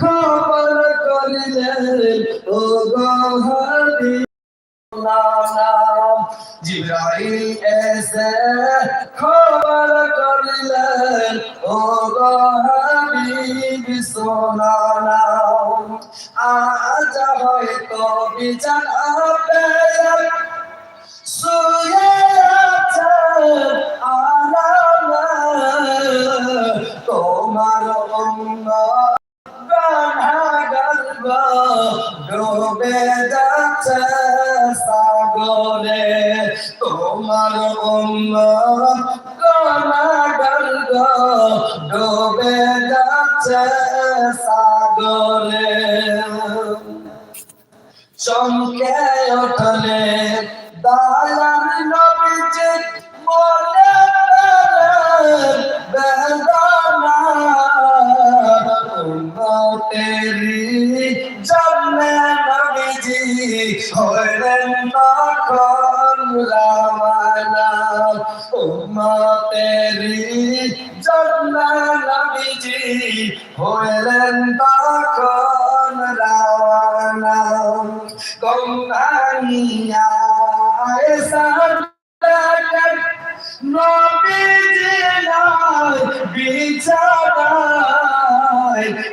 খবর করিলেন, ও গহবি জিব্রাইল এসে খবর করিলেন, ও গহবি সোনানা, আজ হয়তো বিচার হবে শুয়ে আছে আরামে। তোমার অঙ্গ ডুবে যাচ্ছে সাগরে তোমার অঙ্গ গর্গ ডুবে যাচ্ছে সাগরে। চমকে উঠলে দালান উম্মতেরি জন্মে নবীজি হইলেন তখন রামানা গঙ্গানিয়া এসা নবীজি নাই বিছানায়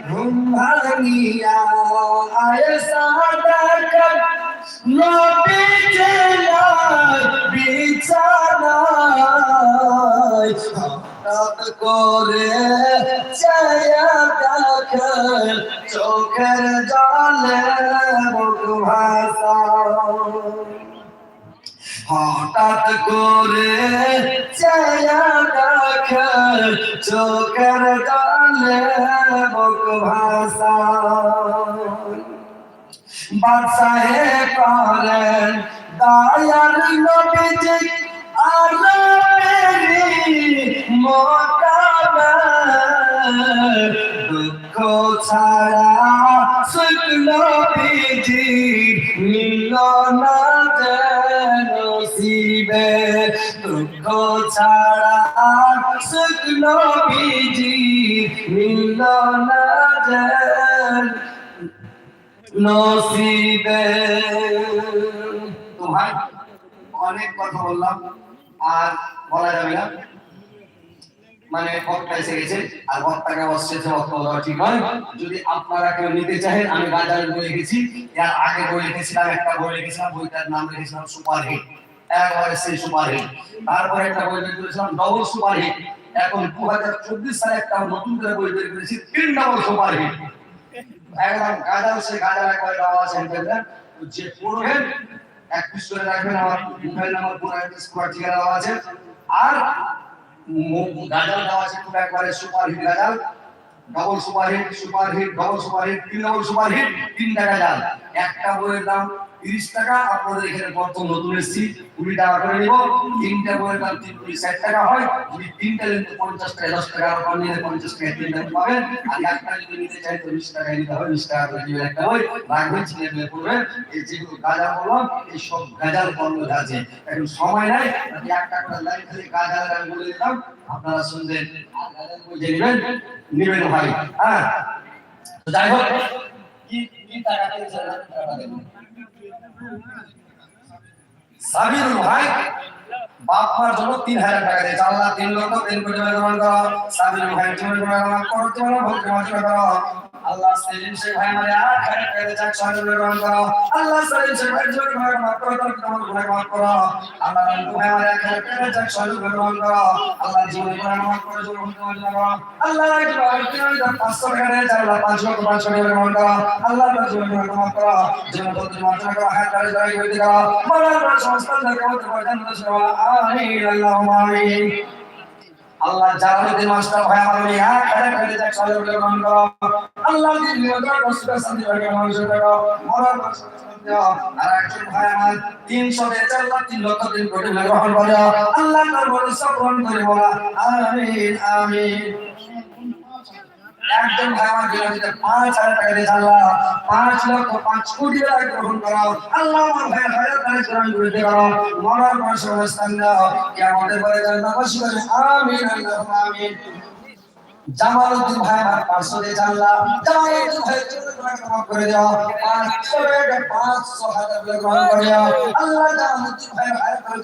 ঘুম ভাঙিয়া আয়েশা করে চায়া দেখেন চোখের জলে মুখ ভাষা হঠাৎ করে চায়া দেখে চোখের জলে মুখ ভাষা বাদশাহে করেন দায়ার নবীজি দুঃখ ছাড়া সুখ নবীজি মিল না নসিবে দুঃখ ছাড়া সুখ নবীজি মিল না নসিবে তো অনেক কথা বললাম। আর বলা যাবে না। মানে বক্তা এসে গেছে, আর বক্তাকে অবশ্যই বক্তা বলা ঠিক নয়। যদি আপনারা কেউ নিতে চাহেন আমি বাজারে বই লিখেছি এর আগে বই লিখেছিলাম একটা বই লিখেছিলাম বইটার নাম লিখেছিলাম সুপার হিট সুপার হিট তারপরে একটা বই বের করেছিলাম ডবল সুপার হিট এখন দু হাজার চব্বিশ সালে একটা নতুন করে বই বের করেছি, তিন ডবল সুপার হিট একদম গাজাল সে গাজাল একবার দেওয়া আছে যে পড়বেন এক পিস করে রাখবেন, আমার পুরো অ্যাড্রেস পুরো ঠিকানা আছে। আর গাজাল দেওয়া আছে পুরো একবারে super hit Ghazal. Double super hit super hit double super hit তিন ডবল সুপার হিট তিনটা গাজাল। একটা বইয়ের দাম তিরিশ টাকা, আপনাদের এখানে নতুন কুড়ি টাকা করে নিব। তিনটা তিন কুড়ি ষাট টাকা হয়। যদি তিনটা নিতে পঞ্চাশ টাকা, দশ টাকা নিলে পঞ্চাশ টাকা পাবেন। আর যদি নিতে চাই তো বিশ টাকা নিতে হবে, বিশ টাকা করে একটা বের করবেন এই যেগুলো গাজা বললাম এই সব গাজার পণ্য আছে। এখন সময় নাই, আমি লাইন খালি বলে দিলাম। আপনারা শুনবেন বই নেবেন নেবেন ভাই। হ্যাঁ? যাই হোক, কি কি টাকা টাকা দেবেন সাবির ভাই, বাপ মার জন্য তিন হাজার টাকা দিয়েছে। আল্লাহ তিন লক্ষ তিন কোটি গ্রহণ করো। সাবির ভাই তুমি গ্রহণ করতে পারো ভক্তি করো। আল্লাহ সেলিম শেখ ভাই আট হাজার টাকা দিয়েছে একশো হাজার গ্রহণ করো। আল্লাহ সেলিম শেখ ভাই জন্য গ্রহণ মাফ করো তোর তোমার গুণা মাফ করো। আল্লাহ রঙ্গু ভাই এক হাজার টাকা দিয়েছে একশো গ্রহণ করো আল্লাহ জীবন গুণা মাফ করো ভক্তি মাত্র করো। আল্লাহ রাখি ভাই তুমি পাঁচশো টাকা দিয়েছে আল্লাহ পাঁচ লক্ষ পাঁচশো টাকা গ্রহণ করো। আল্লাহ তার জীবন গুণা মাফ করো। জীবন ভক্তি মাত্র করো হাত তাড়ি তাড়ি করে দিও মরার পর সমস্ত জগৎ পর্যন্ত সেবা আমিন, আল্লাহুম্মা আমিন। আল্লাহ জালালুদ্দিন মাস্টার ভাই আমার এই এক হাজার করে যাক সহযোগ গ্রহণ করো। আল্লাহ দিন নিয়ন্ত্রণ কষ্ট শান্তি ভাগে মানুষ করো মরার আর একজন ভাই আমার আমিন আমিন। একজন ভাই আমার বিরোধীতে পাঁচ হাজার টাকা দিয়েছে আল্লাহ। পাঁচ লক্ষ পাঁচ কোটি টাকা গ্রহণ করো। আল্লাহ আমার ভাইয়ের হাজার টাকা গ্রহণ করে দিও মরার পর সমস্থান দাও। কে আমাদের পরে জানা বসে করে আমিন আল্লাহ আমিন। জামালউদ্দিন ভাই আমার দিয়ে জানলাম জামালউদ্দিন ভাই করে দাও হাজার গ্রহণ করে দাও আল্লাহ জামালউদ্দিন ভাই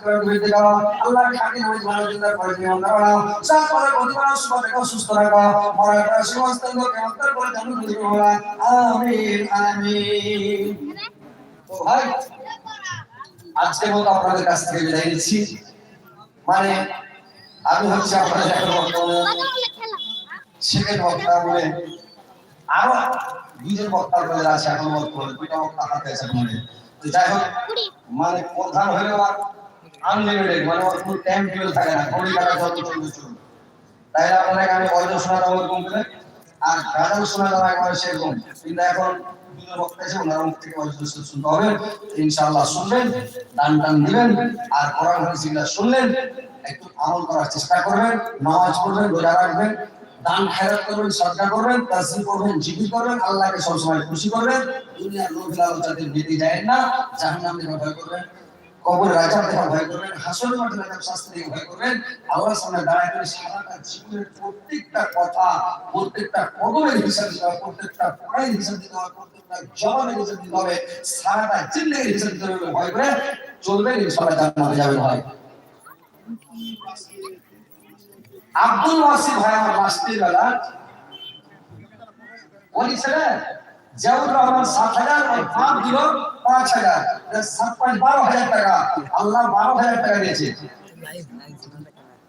করে করে দাও আল্লাহ জামালউদ্দিন ভাই করে না সব সুস্থ রাখো। মরার পর সমস্ত অন্তর করে আমিন আমিন। ভাই, আজকের মতো আপনাদের কাছ থেকে বিদায় নিচ্ছি। মানে আমি হচ্ছে আপনাদের সেকেন্ড বক্তা বলে আরও দুজন বক্তা আপনাদের আছে, এখন বর্তমানে দুটা বক্তা হাতে আছে মনে। তো যাই হোক মানে প্রধান হলে আমার আনলিমিটেড মানে ওর টাইম থাকে না, ঘড়ি কাটা যত চলবে চলবে। তাই আপনাদের আমি বয়স শোনা যাব এরকম করে, আর যাব একবারে সেরকম। কিন্তু এখন দুজন বক্তা আছে ওনার মুখ থেকে বয়স শুনতে হবে। ইনশাআল্লাহ শুনবেন, দান টান দিবেন, আর কোরআন হাদিসগুলো শুনলেন, একটু আমল করার চেষ্টা করবেন, নামাজ পড়বেন, রোজা রাখবেন দান খেরাত করবেন সদকা করবেন তাসবিহ করবেন, জিকির করবেন, আল্লাহকে সবসময় খুশি করবেন। দুনিয়ার লোভ লালসাতে বেঁধে যায় না, জাহান্নাম থেকে ভয় করবেন, কবর রাজা থেকে ভয় করবেন হাসর মাঠে রাজা শাস্তি থেকে ভয় করবেন। আল্লাহর সামনে দাঁড়ায় করে সারাটা জীবনের প্রত্যেকটা কথা, প্রত্যেকটা কদমের হিসাব দিতে হবে, প্রত্যেকটা পড়াইয়ের হিসাব দিতে হবে, প্রত্যেকটা জবানের হিসাব দিতে হবে। সারাটা জিন্দগির হিসাব দিতে হবে, ভয় করে চলবে, ইনশাআল্লাহ জান্নাতে যাবেন ভাই। আব্দুল ওয়াসিফ ভাই আমার লাস্টের বেলা বলেছিলেন জিয়াউর রহমান সাত হাজার আর পাঁচ দিল পাঁচ হাজার। সাত পাঁচ বারো হাজার টাকা। আল্লাহ বারো হাজার টাকা দিয়েছে।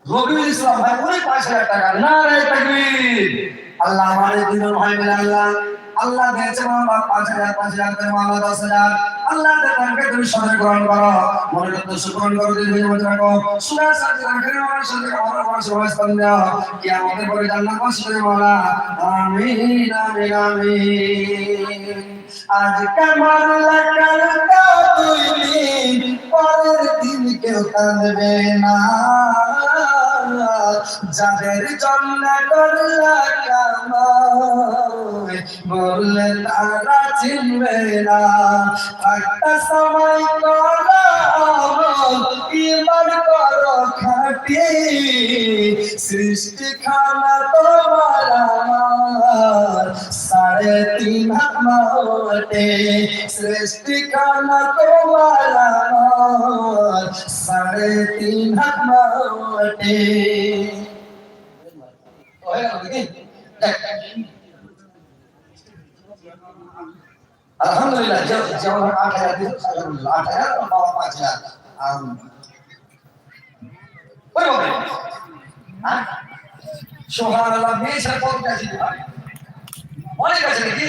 রবিউল ইসলাম ভাই ওই পাঁচ হাজার টাকা। না রে, তাকবীর। আল্লাহ আমাদের দুজন ভাই মিলে আল্লাহ। আল্লাহ দিয়েছে মামলা পাঁচ হাজার পাঁচ হাজার করে মামলা দশ হাজার। আল্লাহ তাদেরকে তুমি সদয় গ্রহণ করো। মনে করতে সুগ্রহণ করো দিন মধ্যে রাখো। সুরা সাথে রাখেন আমার সাথে আমার আমার সবাই স্থান দাও। কি আমাদের পরে জান্নাত বাসী করে মাওলা আমিন আমিন আমিন। আজ কামাল দুই দিন পরের দিন কেউ কাঁদবে না। যাদের জন্য করলা বললে তারা চিনবে না। একটা সময় ইমান খাটি। সৃষ্টি খানা তোমার সাড়ে তিন হাত সৃষ্টি খানা তোমার সাড়ে তিন হাত মাটে। আলহামদুলিল্লাহ যেমন আট হাজার আট হাজার বাবা পাঁচ হাজার আম, ওই বাবা, হ্যাঁ? নাকি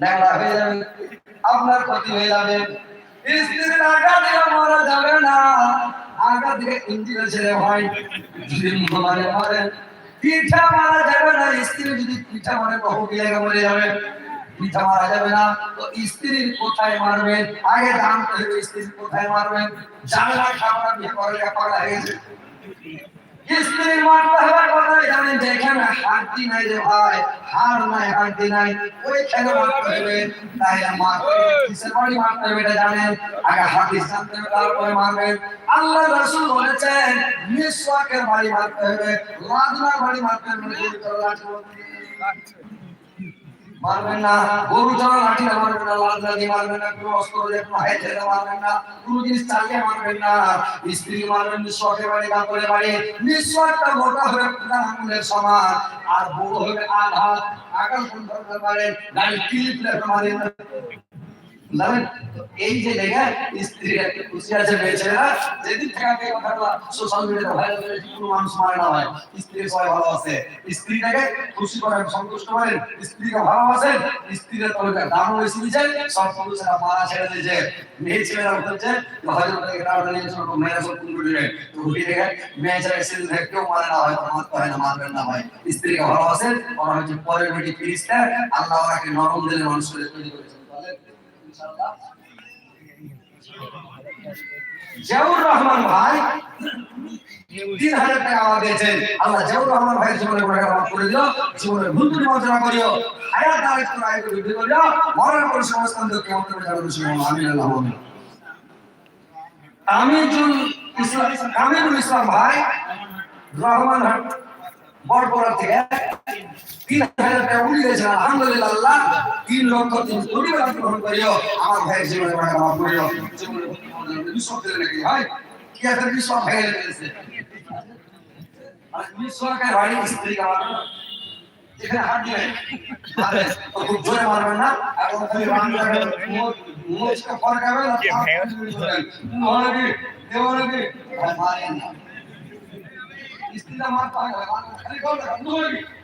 ন্যাংরা হয়ে যাবে। আপনার ক্ষতি হয়ে যাবে। স্ত্রীর আগা দিলে মারা যাবে না। আগা দিকে ইঞ্জিনে ছেড়ে হয়। যদি মানে মারে। পিঠা মারা যাবে না। স্ত্রী যদি পিঠা মারে, বহু বিয়ে মরে যাবে। পিঠা মারা যাবে না। তো স্ত্রীর কোথায় মারবেন আগে জানতে হবে স্ত্রীর কোথায় মারবেন জানে না খাবার বিয়ে করে পাগলা হয়ে গেছে। স্ত্রীর মারতে হবে জানেন যে এখানে হাড্ডি নাই রে ভাই হাড় নাই হাড্ডি নাই। ওইখানে মারতে হবে তাই মারতে কিসের বাড়ি মারতে হবে এটা জানেন। আগে হাদিস জানতে হবে, তারপরে মারবেন আল্লাহ রাসূল বলেছেন, মিসওয়াকের বাড়ি মারতে হবে লাদনার বাড়ি মারতে হবে মানে গুলি করে লাঠি বলতে মারবেন না, গরু চড়া লাঠি না মারবেন না লাল লাঠি মারবেন না, কোনো অস্ত্র দিয়ে কোনো হাই ছেড়ে মারবেন না, কোনো জিনিস চালিয়ে মারবেন না। স্ত্রী মারবেন নিঃশ্বাসে বাড়ি কাপড়ে বাড়ি নিঃশ্বাসটা মোটা হয়ে প্রধান আঙুলের সমান আর বড় হবে আঘাত। আঘাত করতে পারেন গাড়ি কিলিপ লেখা মারেন এই যে খুশি আছে যেদিন থেকে এই কথাটা সোশ্যাল মিডিয়াতে ভাইরাল করে কোনো মানুষ মারে না হয়। স্ত্রী সবাই ভালো আছে। স্ত্রীটাকে খুশি করেন সন্তুষ্ট করেন স্ত্রীকে বেশি সব মারা ছেড়ে দিয়েছে। মেয়ে ছেলেরা ছোট, মেয়েরা সব করে তো দেখে মেয়ে ছেলে থেকে কেউ মারে না হয় হয় না মারবেন না হয় স্ত্রীকে ওরা হচ্ছে পরের বেটি ফিরিস্তা আল্লাহ নরম দিলে মানুষ করে তৈরি জিয়াউর রহমান ভাই, তিন হাজার টাকা আমার দিয়েছেন। আল্লাহ জিয়াউর রহমান ভাই জীবনে গুণাগার মাফ করে দিও জীবনে ভুল ত্রুটি মার্জনা করিও। হায়াত আরেক করে আয় করে বৃদ্ধি করিও মরণের পর সমস্ত দিও কেমন করে খুশি হও আমিন, আল্লাহ আমিন আমিনুল ইসলাম আমিনুল ইসলাম ভাই, রহমান বড়পড়া থেকে তিন হাজার টাকা উনি দিয়েছেন আলহামদুলিল্লাহ তিন লক্ষ তিন কোটি টাকা গ্রহণ করিও। আমার ভাইয়ের জীবনে গুণাগার মাফ করিও? বিশ্বাস দিলে নাকি হয়? কি আছে বিশ্বাস গেছে আর বিশ্বাসের বাড়ি স্ত্রী হাত দিলে আরে খুব জোরে মারবেন না। মারেন না। স্ত্রীটা মারতে হয় না, খালি না।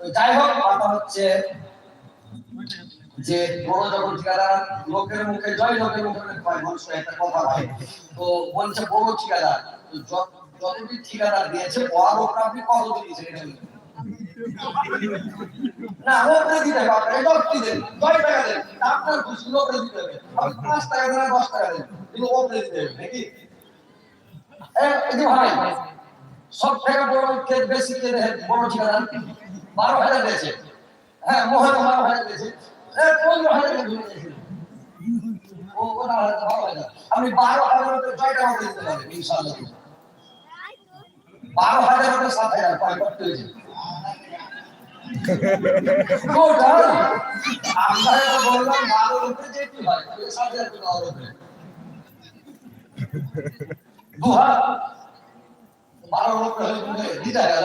যাই হোক কথা হচ্ছে যে বড় যখন লোকের মুখে জয়, লোকের মুখে বলছে বড় ঠিকাদার, তো যত ঠিকাদার দিয়েছে, ওর ওপর আপনি কত দিয়েছেন সব থেকে বড় বেশি বড় ঠিকাদার? বারো হাজার দিয়েছে হ্যাঁ মোহন বারো হাজার দিয়েছে পনেরো হাজার হাজার। আপনি বারো হাজার ছয় দিতে পারবেন ইনশাআল্লাহ? বারো হাজার হতে সাত হাজার পাই করতে হয়েছে টোটাল বললাম বারো হতে যেতে হয় সাত হাজার টাকা হবে। দু বারো লোক দিতে গেল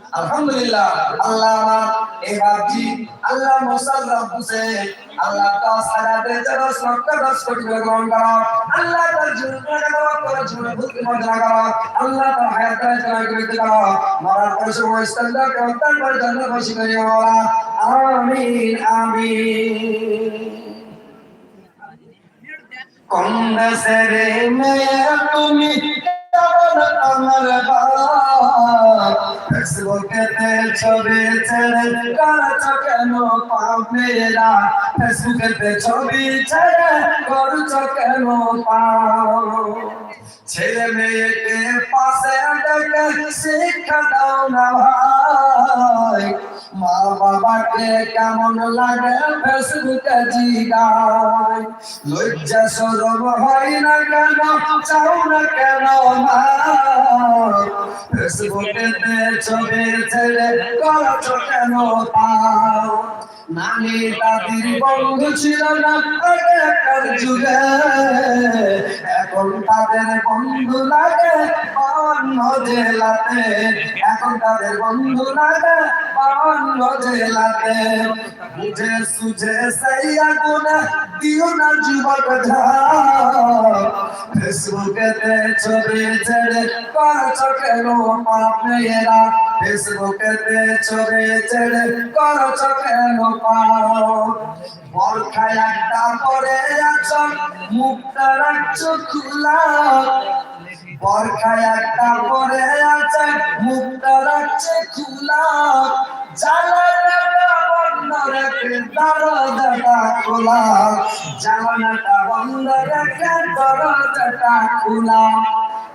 আলহামদুলিল্লাহ, আল্লাহ আমার আল্লাহ মুসাল্লাহ হোসেন আল্লাহ হাজার দিয়েছে দশ লক্ষ কোটি করে আল্লাহ তার জীবনকে দেওয়া করে জীবনে ভূতি মর্যাদা করো আল্লাহ তার হায়াত করে জয় করে দিতে করো মরার পরে সময় ইস্তাল্লাহ কর্তান করে জন্ম বসে করে মাওলা আমিন আমিন। কোন দেশের মেয়ে, তুমি আমার বাপ ফেসবুকেতে ছবি ছেড়ে কাছ কেন পামেরা ফেসবুকেতে ছবি ছেড়ে করছ কেন পাও ছেলে মেয়েকে পাশে ডেকে শিক্ষা দাও না ভাই। মা বাবাকে কেমন লাগে ফেসবুকে জিগায়? লজ্জা সরব হয় না কেন? চাও না কেন ফেসবুকে ছবি করছ কেন পাও? নানি দাদির বন্ধু ছিল না আগেকার যুগে। এখন তাদের বন্ধু লাগে অন্য জেলাতে। এখন তাদের বন্ধু লাগে অন্য জেলাতে বুঝে সুঝে সেই আগুনে দিও না যুবক ফেসবুকেতে ছবি ছেড়ে কেন পাপ মেয়েরা ফেসবুকেতে ছবি ছেড়ে কেন পাপ বরখায় একটা পরে আছো মুখটা রাখছো খোলা। বরখায় একটা পরে আছে মুখটা রাখছে খোলা। জানালাটা বন্ধ রেখে দরজাটা খোলা। জানালাটা বন্ধ রেখে দরজাটা খোলা।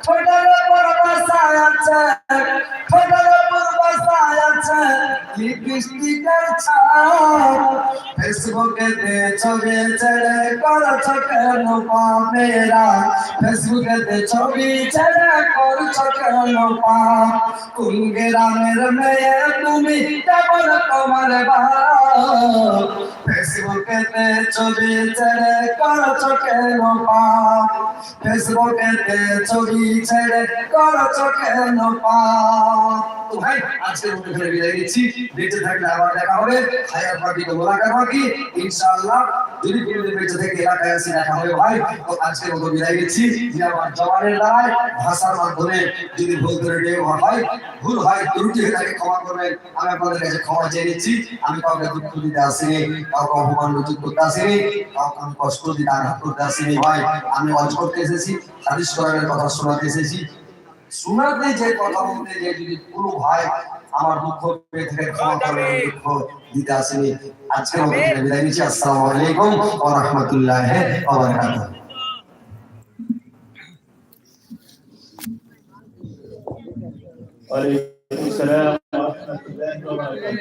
ঠোঁটের উপর বসায় আছে। ঠোঁটের উপর বসায় আছে। লিপস্টিকের ছাপ। ফেসবুকেতে ছবি ছেড়ে করছ কেন পামেরা ফেসবুকেতে ছবি ছেড়ে করছ কেন পা? কোন গ্রামের মেয়ে তুমি কেমন তোমার বাপ? ফেসবুকেতে ছবি ছেড়ে করছ কেন পা? ফেসবুকেতে ছবি ছেড়ে তো ভাই মতো বিদায় নিচ্ছি। বেঁচে থাকলে আবার দেখা হবে। হায়াত বাকিকে মোলাকাত বাকি ইনশাআল্লাহ, যদি কোনোদিন বেঁচে থেকে এলাকায় আসি, দেখা হবে ভাই। তো মতো বিদায় নিচ্ছি। যে আমার জবানের ভাষার মাধ্যমে যদি ভুল করে হয়, ভুল হয়, ত্রুটি হয়ে থাকে, ক্ষমা করবেন। আমি আপনাদের কাছে ক্ষমা চেয়ে নিচ্ছি। আমি কাউকে দুঃখ দিতে আসিনি, কাউকে অপমান করতে আসিনি, কাউকে আমি কষ্ট দিতে আঘাত করতে আসিনি। ভাই, আমি অজ করতে এসেছি। হাদিস কথা শোনাতে এসেছি শোনাতে যে কথা বলতে যে যদি পুরো ভাই আমার দুঃখ পেয়ে থেকে ক্ষমা করবেন আমি দুঃখ দিতে আসিনি আজকের মতো এখানে বিদায় নিচ্ছি আসসালামু আলাইকুম ওয়া রাহমাতুল্লাহি ওয়া বারাকাতুহু وعليكم السلام ورحمة الله وبركاته